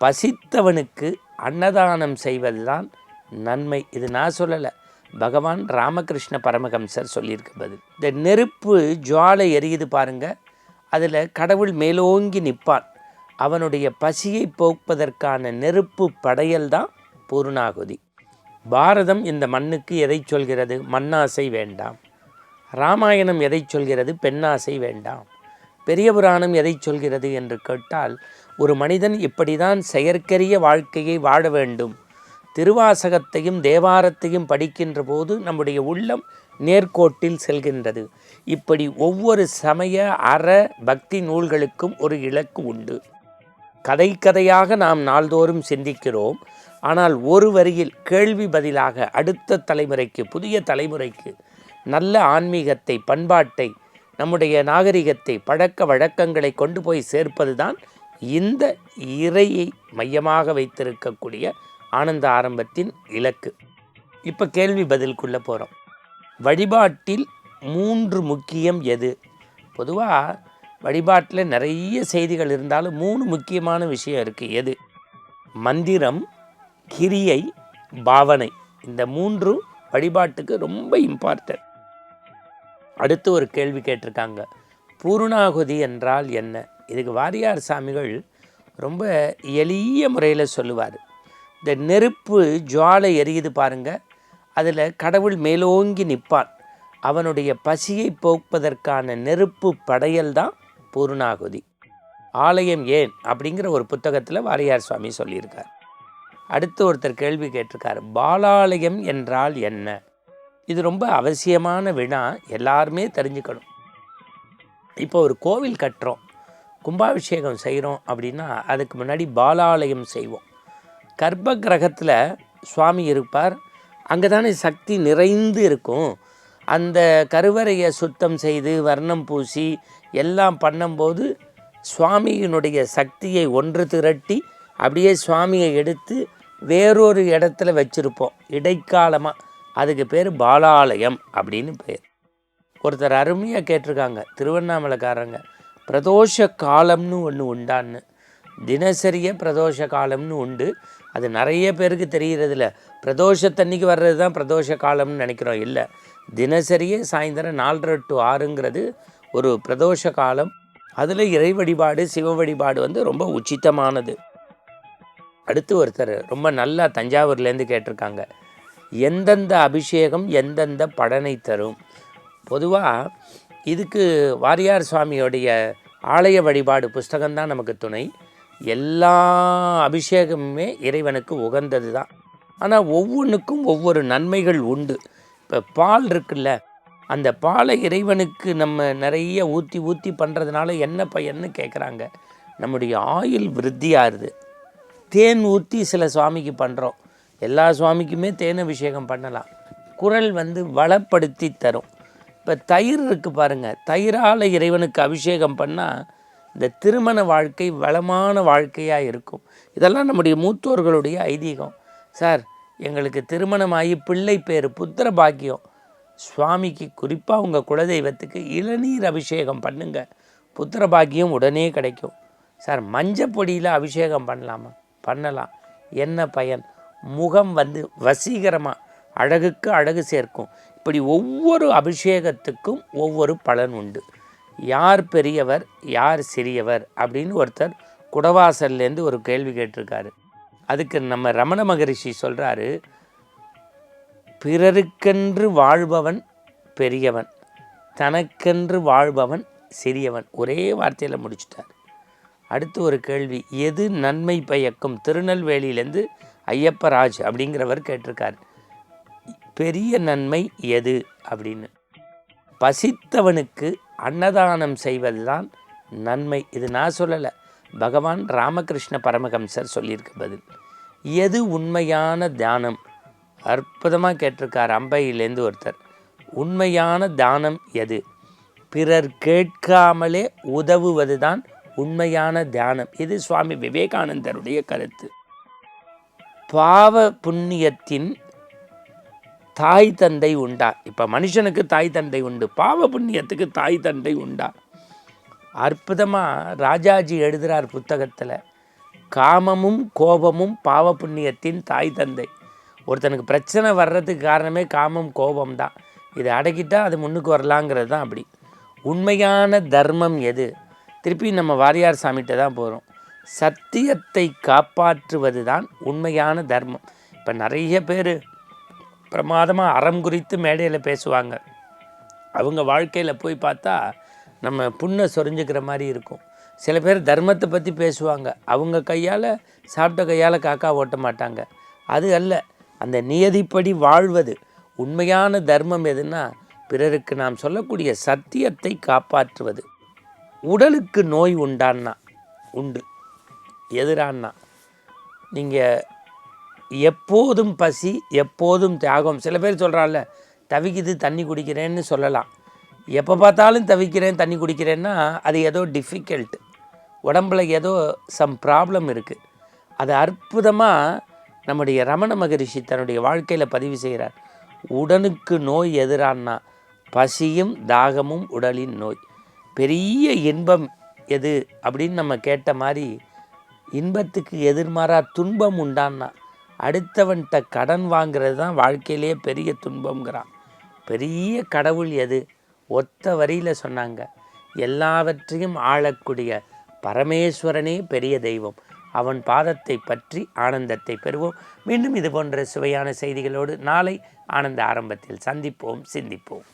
பசித்தவனுக்கு அன்னதானம் செய்வதுதான் நன்மை. இது நான் சொல்லலை. பகவான் ராமகிருஷ்ண பரமஹம்சர் சொல்லியிருக்க பதில். இந்த நெருப்பு ஜுவாலை எரியுது பாருங்க. அதில் கடவுள் மேலோங்கி நிற்பான் அவனுடைய பசியை போக்குவதற்கான நெருப்பு படையல் தான் பூர்ணாகுதி. பாரதம் இந்த மண்ணுக்கு எதை சொல்கிறது? மண்ணாசை வேண்டாம். ராமாயணம் எதை சொல்கிறது? பெண்ணாசை வேண்டாம். பெரிய புராணம் எதை சொல்கிறது என்று கேட்டால் ஒரு மனிதன் இப்படிதான் செயற்கரிய வாழ்க்கையை வாழ வேண்டும். திருவாசகத்தையும் தேவாரத்தையும் படிக்கின்ற போது நம்முடைய உள்ளம் நேர்கோட்டில் செல்கின்றது. இப்படி ஒவ்வொரு சமய அற பக்தி நூல்களுக்கும் ஒரு இலக்கு உண்டு. கதை கதையாக நாம் நாள்தோறும் சிந்திக்கிறோம். ஆனால் ஒரு வரியில் கேள்வி பதிலாக அடுத்த தலைமுறைக்கு புதிய தலைமுறைக்கு நல்ல ஆன்மீகத்தை பண்பாட்டை நம்முடைய நாகரிகத்தை பழக்க வழக்கங்களை கொண்டு போய் சேர்ப்பதுதான் இந்த இறையை மையமாக வைத்திருக்கக்கூடிய ஆனந்த ஆரம்பத்தின் இலக்கு. இப்போ கேள்வி பதிலுக்குள்ளே போகிறோம் வழிபாட்டில் மூன்று முக்கியம் எது? பொதுவாக வழிபாட்டில் நிறைய செய்திகள் இருந்தாலும் மூணு முக்கியமான விஷயம் இருக்குது எது? மந்திரம் கிரியை பாவனை. இந்த மூன்றும் வழிபாட்டுக்கு ரொம்ப இம்பார்ட்டன்ட் அடுத்து ஒரு கேள்வி கேட்டிருக்காங்க. பூர்ணாகுதி என்றால் என்ன? இதுக்கு வாரியார் சாமிகள் ரொம்ப எளிய முறையில் சொல்லுவார். இந்த நெருப்பு ஜுவாலை எரியுது பாருங்க. அதில் கடவுள் மேலோங்கி நிற்பான் அவனுடைய பசியை போக்குவதற்கான நெருப்பு படையல் தான் பூர்ணாகுதி. ஆலயம் ஏன்? அப்படிங்கிற ஒரு புத்தகத்தில் வாரியார் சுவாமி சொல்லியிருக்கார். அடுத்து ஒருத்தர் கேள்வி கேட்டிருக்கார். பாலாலயம் என்றால் என்ன? இது ரொம்ப அவசியமான வினா. எல்லாருமே தெரிஞ்சுக்கணும். இப்போ ஒரு கோவில் கட்டுறோம். கும்பாபிஷேகம் செய்கிறோம் அப்படின்னா அதுக்கு முன்னாடி பாலாலயம் செய்வோம். கர்ப்ப கிரகத்தில் சுவாமி இருப்பார். அங்கே தானே சக்தி நிறைந்து இருக்கும். அந்த கருவறையை சுத்தம் செய்து வர்ணம் பூசி எல்லாம் பண்ணும்போது சுவாமியினுடைய சக்தியை ஒன்று திரட்டி அப்படியே சுவாமியை எடுத்து வேறொரு இடத்துல வச்சுருப்போம். இடைக்காலமாக அதுக்கு பேர் பாலாலயம் அப்படின்னு பேர். ஒருத்தர் அருமையாக கேட்டிருக்காங்க. திருவண்ணாமலைக்காரங்க. பிரதோஷ காலம்னு ஒன்று உண்டான்னு. தினசரிய பிரதோஷ காலம்னு உண்டு. அது நிறைய பேருக்கு தெரிகிறதில்ல பிரதோஷத்தன்னைக்கு வர்றது தான் பிரதோஷ காலம்னு நினைக்கிறோம். இல்லை. தினசரியே சாயந்தரம் நாலரை டு ஆறுங்கிறது ஒரு பிரதோஷ காலம். அதில் இறை வழிபாடு சிவ வழிபாடு வந்து ரொம்ப உச்சிதமானது அடுத்து ஒருத்தர் ரொம்ப நல்லா தஞ்சாவூர்லேருந்து கேட்டிருக்காங்க. எந்தெந்த அபிஷேகம் எந்தெந்த பலனை தரும்? பொதுவாக இதுக்கு வாரியார் சுவாமியோடைய ஆலய வழிபாடு புஸ்தகம்தான் நமக்கு துணை. எல்லா அபிஷேகமுமே இறைவனுக்கு உகந்தது தான் ஆனால் ஒவ்வொன்றுக்கும் ஒவ்வொரு நன்மைகள் உண்டு. இப்போ பால் இருக்குல்ல அந்த பாலை இறைவனுக்கு நம்ம நிறைய ஊற்றி ஊற்றி பண்ணுறதுனால என்ன பையன்னு கேட்குறாங்க நம்முடைய ஆயுள் விருத்தியாகுது தேன் ஊற்றி சில சுவாமிக்கு பண்ணுறோம் எல்லா சுவாமிக்குமே தேன் அபிஷேகம் பண்ணலாம். குரல் வந்து வளப்படுத்தி தரும். இப்போ தயிர் இருக்குது பாருங்கள் தயிரால் இறைவனுக்கு அபிஷேகம் பண்ணால் இந்த திருமண வாழ்க்கை வளமான வாழ்க்கையாக இருக்கும். இதெல்லாம் நம்முடைய மூத்தோர்களுடைய ஐதீகம். சார் எங்களுக்கு திருமணமாகி பிள்ளை பேர் புத்திர பாக்கியம். சுவாமிக்கு குறிப்பாக உங்கள் குலதெய்வத்துக்கு இளநீர் அபிஷேகம் பண்ணுங்க. புத்திர பாக்கியம் உடனே கிடைக்கும். சார் மஞ்சள் பொடியில் அபிஷேகம் பண்ணலாமா? பண்ணலாம். என்ன பயன்? முகம் வந்து வசீகரமாக அழகுக்கு அழகு சேர்க்கும். இப்படி ஒவ்வொரு அபிஷேகத்துக்கும் ஒவ்வொரு பலன் உண்டு. யார் பெரியவர் யார் சிறியவர் அப்படின்னு ஒருத்தர் குடவாசல்லேருந்து ஒரு கேள்வி கேட்டிருக்காரு. அதுக்கு நம்ம ரமண மகரிஷி சொல்கிறாரு பிறருக்கென்று வாழ்பவன் பெரியவன் தனக்கென்று வாழ்பவன் சிறியவன். ஒரே வார்த்தையில் முடிச்சிட்டார். அடுத்து ஒரு கேள்வி எது நன்மை பயக்கும்? திருநெல்வேலியிலேருந்து ஐயப்பராஜ் அப்படிங்கிறவர் கேட்டிருக்கார். பெரிய நன்மை எது அப்படின்னு. பசித்தவனுக்கு அன்னதானம் செய்வதுதான் நன்மை. இது நான் சொல்லலை. பகவான் ராமகிருஷ்ண பரமஹம்சர் சொல்லியிருக்க பதில். எது உண்மையான தியானம்? அற்புதமாக கேட்டிருக்கார் அம்பையிலேருந்து ஒருத்தர். உண்மையான தானம் எது? பிறர் கேட்காமலே உதவுவது தான் உண்மையான தியானம். இது சுவாமி விவேகானந்தருடைய கருத்து. பாவ புண்ணியத்தின் தாய் தந்தை உண்டா? இப்போ மனுஷனுக்கு தாய் தந்தை உண்டு பாவ புண்ணியத்துக்கு தாய் தந்தை உண்டா? அற்புதமாக ராஜாஜி எழுதுகிறார் புத்தகத்தில் காமமும் கோபமும் பாவ புண்ணியத்தின் தாய் தந்தை. ஒருத்தனுக்கு பிரச்சனை வர்றதுக்கு காரணமே காமம் கோபம் தான். இதை அடக்கிட்டால் அது முன்னுக்கு வரலாங்கிறது தான் அப்படி. உண்மையான தர்மம் எது? திருப்பி நம்ம வாரியார் சாமிகிட்ட தான் போகிறோம் சத்தியத்தை காப்பாற்றுவது தான் உண்மையான தர்மம். இப்போ நிறைய பேர் பிரமாதமாக அறம் குறித்து மேடையில் பேசுவாங்க. அவங்க வாழ்க்கையில் போய் பார்த்தா நம்ம புண்ணை சொரிஞ்சுக்கிற மாதிரி இருக்கும். சில பேர் தர்மத்தை பற்றி பேசுவாங்க. அவங்க கையால் சாப்பிட்ட கையால் காக்கா ஓட்ட மாட்டாங்க. அது அல்ல அந்த நியதிப்படி வாழ்வது. உண்மையான தர்மம் எதுன்னா பிறருக்கு நாம் சொல்லக்கூடிய சத்தியத்தை காப்பாற்றுவது. உடலுக்கு நோய் உண்டான்னா உண்டு. எதிரான்னா நீங்கள் எப்போதும் பசி எப்போதும் தியாகம். சில பேர் சொல்கிறாள்ல தவிக்குது தண்ணி குடிக்கிறேன்னு சொல்லலாம். எப்போ பார்த்தாலும் தவிக்கிறேன் தண்ணி குடிக்கிறேன்னா அது ஏதோ டிஃபிகல்ட் உடம்புல ஏதோ சம் ப்ராப்ளம் இருக்குது அது அற்புதமாக நம்முடைய ரமண மகரிஷி தன்னுடைய வாழ்க்கையில் பதிவு செய்கிறார். உடனுக்கு நோய் எதிரான்னா பசியும் தாகமும் உடலின் நோய். பெரிய இன்பம் எது அப்படின்னு நம்ம கேட்ட மாதிரி இன்பத்துக்கு எதிர்மாறா துன்பம் உண்டான்னா அடுத்தவன்கிட்ட கடன் வாங்குறது தான் வாழ்க்கையிலேயே பெரிய துன்பங்கிறான் பெரிய கடவுள் எது? ஒத்த வரியில் சொன்னாங்க எல்லாவற்றையும் ஆளக்கூடிய பரமேஸ்வரனே பெரிய தெய்வம். அவன் பாதத்தை பற்றி ஆனந்தத்தை பெறுவோம். மீண்டும் இது போன்ற சுவையான செய்திகளோடு நாளை ஆனந்த ஆரம்பத்தில் சந்திப்போம் சிந்திப்போம்.